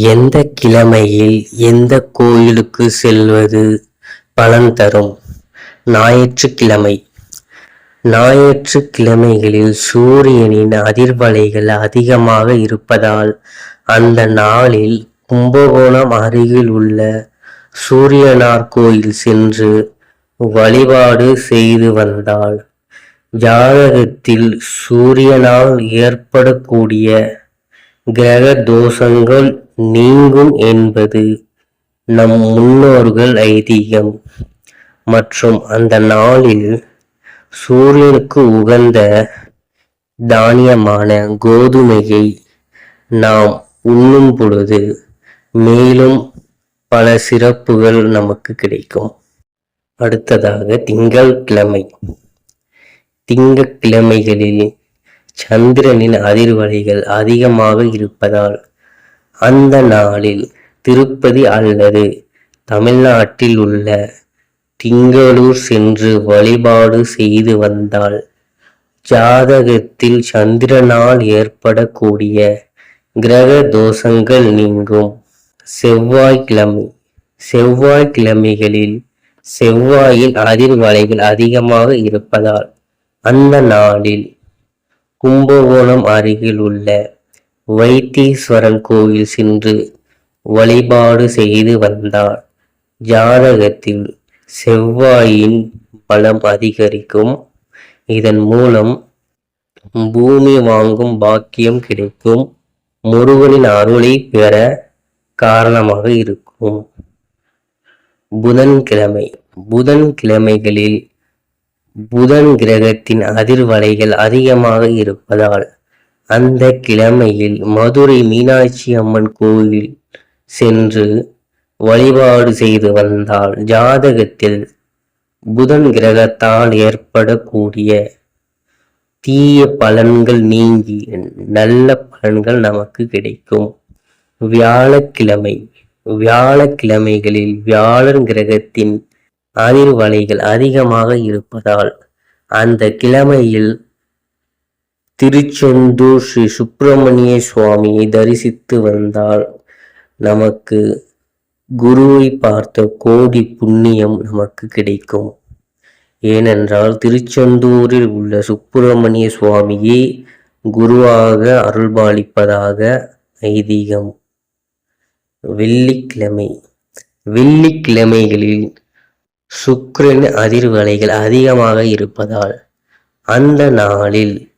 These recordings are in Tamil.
எந்த கிழமையில் எந்த கோயிலுக்கு செல்வது பலன் தரும்? ஞாயிற்றுக்கிழமை. ஞாயிற்றுக்கிழமைகளில் சூரியனின் அதிர்வலைகள் அதிகமாக இருப்பதால் அந்த நாளில் கும்பகோணம் அருகில் உள்ள சூரியனார் கோயில் சென்று வழிபாடு செய்து வந்தால் ஜாதகத்தில் சூரியனால் ஏற்படக்கூடிய கிரக தோஷங்கள் நீங்கும் என்பது நம் முன்னோர்கள் ஐதீகம். மற்றும் அந்த நாளில் சூரியனுக்கு உகந்த தானியமான கோதுமையை நாம் உண்ணும் பொழுது மேலும் பல சிறப்புகள் நமக்கு கிடைக்கும். அடுத்ததாக திங்கள் கிழமை திங்கக்கிழமைகளில் சந்திரனின் அதிர்வலைகள் அதிகமாக இருப்பதால் அந்த நாளில் திருப்பதி அல்லது தமிழ்நாட்டில் உள்ள திங்களூர் சென்று வழிபாடு செய்து வந்தால் ஜாதகத்தில் சந்திரனால் ஏற்படக்கூடிய கிரக தோஷங்கள் நீங்கும். செவ்வாய்க்கிழமை செவ்வாய்க்கிழமைகளில் செவ்வாயின் அதிர்வலைகள் அதிகமாக இருப்பதால் அந்த நாளில் கும்பகோணம் அருகில் உள்ள வைத்தீஸ்வரன் கோயில் சென்று வழிபாடு செய்து வந்தால் ஜாதகத்தில் செவ்வாயின் பலம் அதிகரிக்கும். இதன் மூலம் பூமி வாங்கும் பாக்கியம் கிடைக்கும். முருகனின் அருளை பெற காரணமாக இருக்கும். புதன்கிழமை. புதன்கிழமைகளில் புதன் கிரகத்தின் அதிர்வலைகள் அதிகமாக இருப்பதால் அந்த கிழமையில் மதுரை மீனாட்சி அம்மன் கோவில் சென்று வழிபாடு செய்து வந்தால் ஜாதகத்தில் புதன் கிரகத்தால் ஏற்படக்கூடிய தீய பலன்கள் நீங்கி நல்ல பலன்கள் நமக்கு கிடைக்கும். வியாழக்கிழமை வியாழக்கிழமைகளில் வியாழன் கிரகத்தின் அதிர்வலைகள் அதிகமாக இருப்பதால் அந்த கிழமையில் திருச்செந்தூர் ஸ்ரீ சுப்பிரமணிய சுவாமியை தரிசித்து வந்தால் நமக்கு குருவை பார்த்த கோடி புண்ணியம் நமக்கு கிடைக்கும். ஏனென்றால் திருச்செந்தூரில் உள்ள சுப்பிரமணிய சுவாமியே குருவாக அருள்பாலிப்பதாக ஐதீகம். வெள்ளிக்கிழமை. வெள்ளிக்கிழமைகளில் சுக்கிரன் அதிர்வலைகள் அதிகமாக இருப்பதால் அந்த நாளில்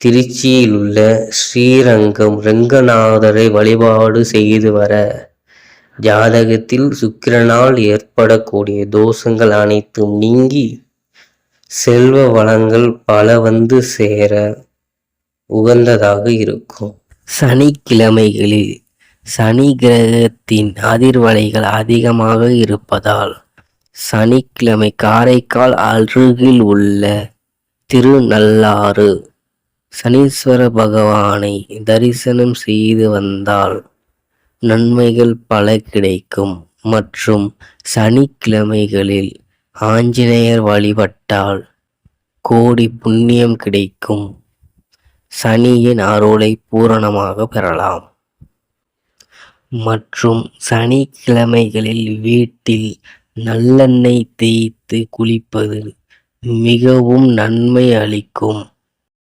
திருச்சியில் உள்ள ஸ்ரீரங்கம் ரங்கநாதரை வழிபாடு செய்து வர ஜாதகத்தில் சுக்கிரனால் ஏற்படக்கூடிய தோஷங்கள் அனைத்தும் நீங்கி செல்வ வளங்கள் பல வந்து சேர உகந்ததாக இருக்கும். சனிக்கிழமைகளில் சனி கிரகத்தின் அதிர்வலைகள் அதிகமாக இருப்பதால் சனிக்கிழமை காரைக்கால் அருகில் உள்ள திருநள்ளாறு. சனீஸ்வர பகவானை தரிசனம் செய்து வந்தால் நன்மைகள் பல கிடைக்கும். மற்றும் சனிக்கிழமைகளில் ஆஞ்சநேயர் வழிபட்டால் கோடி புண்ணியம் கிடைக்கும். சனியின் அருளை பூரணமாக பெறலாம். மற்றும் சனிக்கிழமைகளில் வீட்டில் நல்லெண்ணெய் தேய்த்து குளிப்பது மிகவும் நன்மை அளிக்கும்.